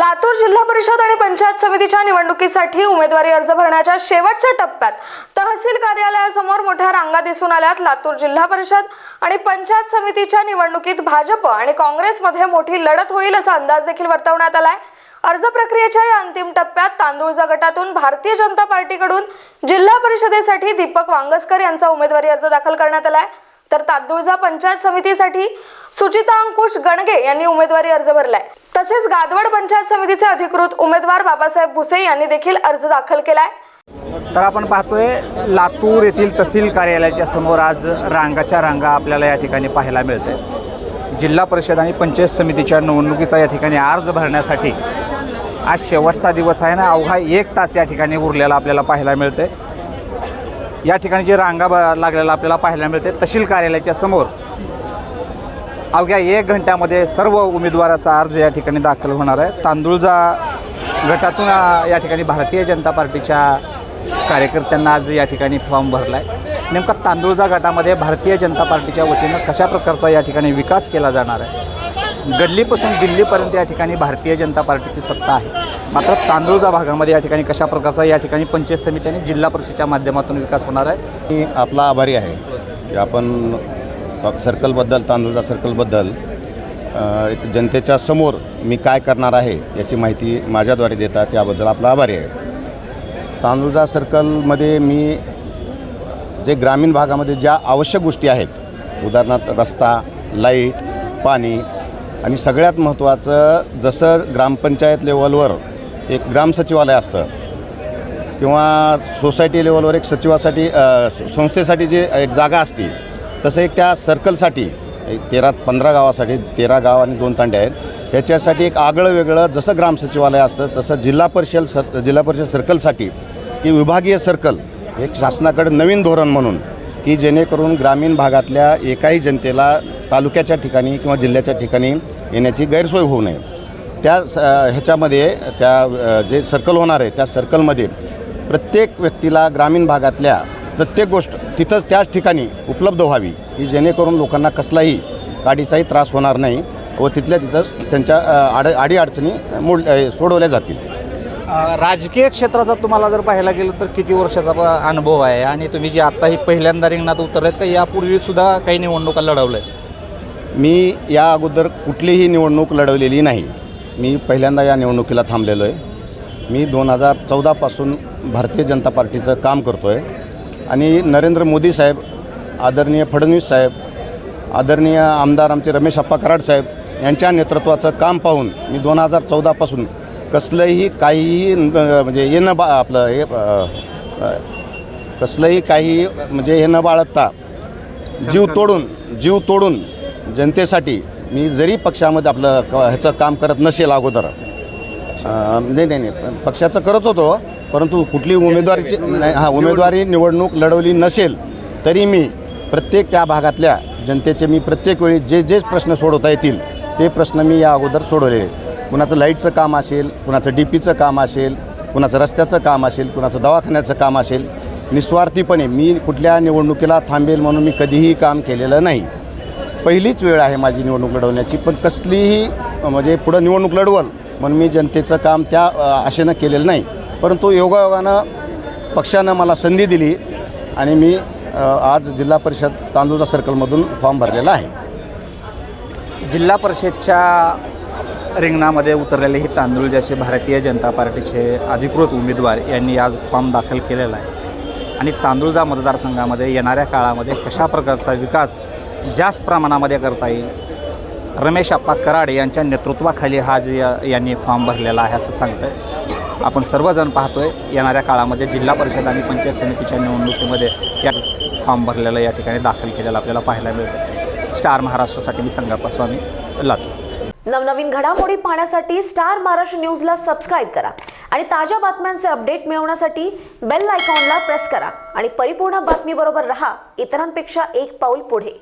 लातूर जिल्हा परिषद आणि पंचायत समितीच्या निवडणुकीसाठी उमेदवारी अर्ज भरण्याच्या शेवटच्या टप्प्यात तहसील कार्यालयासमोर मोठ्या रांगा दिसून आल्यात लातूर जिल्हा परिषद आणि पंचायत समितीच्या निवडणुकीत भाजप आणि काँग्रेसमध्ये मोठी लढत होईल असा अंदाज देखील वर्तवण्यात आलाय. अर्ज प्रक्रियेच्या या अंतिम टप्प्यात तांदूळजा गटातून भारतीय जनता पार्टीकडून जिल्हा परिषदेसाठी दीपक वांगसकर यांचा उमेदवारी अर्ज दाखल करण्यात आलाय. तर तांदूळजा पंचायत समितीसाठी सुचिता अंकुश गणगे यांनी उमेदवारी अर्ज भरलाय. तसेच गादवड पंचायत समितीचे अधिकृत उमेदवार बाबासाहेब भुसे यांनी देखील अर्ज दाखल केलाय. तर आपण पाहतोय लातूर येथील तहसील कार्यालयाच्या समोर आज रांगाच्या रांगा आपल्याला या ठिकाणी पाहायला मिळत आहेत जिल्हा परिषद आणि पंचायत समितीच्या निवडणुकीचा या ठिकाणी अर्ज भरण्यासाठी आज शेवटचा दिवस आहे ना अवघा एक तास या ठिकाणी उरलेला आपल्याला पाहायला मिळते या ठिकाणी जे रांगा लागलेला आपल्याला पाहायला मिळते तहसील कार्यालयाच्या समोर अवघ्या एक घंट्यामध्ये सर्व उमेदवाराचा अर्ज या ठिकाणी दाखल होणार आहे. तांदूळजा गटातून या ठिकाणी भारतीय जनता पार्टीच्या कार्यकर्त्यांना आज या ठिकाणी फॉर्म भरला आहे नेमका तांदूळजा गटामध्ये भारतीय जनता पार्टीच्या वतीनं कशा प्रकारचा या ठिकाणी विकास केला जाणार आहे? गल्लीपासून दिल्लीपर्यंत या ठिकाणी भारतीय जनता पार्टीची सत्ता आहे. मात्र तांदूळजा भागामध्ये या ठिकाणी कशा प्रकारचा या ठिकाणी पंचायत समिती आणि जिल्हा परिषदेच्या माध्यमातून विकास होणार आहे? मी आपला आभारी आहे की आपण प- सर्कलबद्दल तांदूळजा सर्कलबद्दल एक जनतेच्या समोर मी काय करणार आहे याची माहिती माझ्याद्वारे देतात त्याबद्दल आपला आभारी आहे. तांदुळजा सर्कलमध्ये मी जे ग्रामीण भागामध्ये ज्या आवश्यक गोष्टी आहेत उदाहरणार्थ रस्ता लाइट पाणी आणि सगळ्यात महत्त्वाचं जसं ग्रामपंचायत लेवलवर एक ग्राम सचिवालय असतं किंवा सोसायटी लेवलवर एक सचिवासाठी संस्थेसाठी जे एक जागा असते तसं एक त्या सर्कलसाठी एक तेरा पंधरा गावासाठी तेरा गाव आणि दोन तांडे आहेत. ह्याच्यासाठी एक आगळं वेगळं जसं ग्राम सचिवालय असतं तसं जिल्हा परिषद सर जिल्हा परिषद सर्कलसाठी की विभागीय सर्कल एक शासनाकडे नवीन धोरण म्हणून की जेणेकरून ग्रामीण भागातल्या एकाही जनतेला तालुक्याच्या ठिकाणी किंवा जिल्ह्याच्या ठिकाणी येण्याची गैरसोय होऊ नये. त्या स ह्याच्यामध्ये त्या जे सर्कल होणार आहे त्या सर्कलमध्ये प्रत्येक व्यक्तीला ग्रामीण भागातल्या प्रत्येक गोष्ट तिथंच त्याच ठिकाणी उपलब्ध व्हावी की जेणेकरून लोकांना कसलाही गाडीचाही त्रास होणार नाही व तिथल्या तिथंच त्यांच्या अ, आड अडीअडचणी मोड सोडवल्या जातील. राजकीय क्षेत्राचा तुम्हाला जर पाहायला गेलं तर किती वर्षाचा अनुभव आहे? आणि तुम्ही जे आत्ता ही पहिल्यांदा रिंगणात उतरलेत का यापूर्वी सुद्धा काही निवडणुका लढवल्या? मी या अगोदर कुठलीही निवडणूक लढवलेली नाही. मी पहिल्यांदा या निवडणुकीला थांबलेलो आहे. मी दोन हजार चौदापासून भारतीय जनता पार्टीचं काम करतो आहे आणि नरेंद्र मोदी साहेब आदरणीय फडणवीस साहेब आदरणीय आमदार आमचे रमेश अप्पा कराड साहेब यांच्या नेतृत्वाचं काम पाहून मी दोन हजार चौदापासून कसलंही काहीही म्हणजे हे न बा आपलं हे कसलंही काही म्हणजे हे न बाळगता जीव तोडून जीव तोडून जनतेसाठी मी जरी पक्षामध्ये आपलं ह्याचं काम करत नसेल अगोदर अं, नाही नाही नाही पक्षाचं करत होतो परंतु कुठली उमेदवारीची नाही हा उमेदवारी निवडणूक लढवली नसेल तरी मी प्रत्येक त्या भागातल्या जनतेचे मी प्रत्येक वेळी जे जे प्रश्न सोडवता येतील ते प्रश्न मी या अगोदर सोडवलेले आहेत. कुणाचं लाईटचं काम असेल कुणाचं डी पीचं काम असेल कुणाचं रस्त्याचं काम असेल कुणाचं दवाखान्याचं काम असेल निस्वार्थीपणे मी कुठल्या निवडणुकीला थांबेल म्हणून मी कधीही काम केलेलं नाही पहिलीच वेळ आहे माझी निवडणूक लढवण्याची पण कसलीही म्हणजे पुढं निवडणूक लढवल म्हणून मी जनतेचं काम त्या आशेनं केलेलं नाही. परंतु योगायोगानं पक्षानं मला संधी दिली आणि मी आज जिल्हा परिषद तांदूळजा सर्कलमधून फॉर्म भरलेला आहे. जिल्हा परिषदच्या रिंगणामध्ये उतरलेले हे तांदूळजाचे भारतीय जनता पार्टीचे अधिकृत उमेदवार यांनी आज फॉर्म दाखल केलेला आहे. आणि तांदूळजा मतदारसंघामध्ये येणाऱ्या काळामध्ये कशा प्रकारचा विकास जास्त प्रमाणामध्ये करता येईल रमेश आप्पा कराड यांच्या नेतृत्वाखाली हा जे यांनी फॉर्म भरलेला आहे असं सांगतं आपण सर्वजण पाहतोय येणाऱ्या काळामध्ये जिल्हा परिषद आणि पंचायत समितीच्या निवडणुकीमध्ये या फॉर्म भरलेला या ठिकाणी दाखल केलेलं आपल्याला पाहायला मिळतं. स्टार महाराष्ट्रासाठी मी संगप्पा स्वामी लातूर. नवनवीन घडामोडी पाहण्यासाठी स्टार महाराष्ट्र न्यूजला सबस्क्राईब करा आणि ताज्या बातम्यांचे अपडेट मिळवण्यासाठी बेल आयकॉनला प्रेस करा. आणि परिपूर्ण बातमीबरोबर रहा इतरांपेक्षा एक पाऊल पुढे.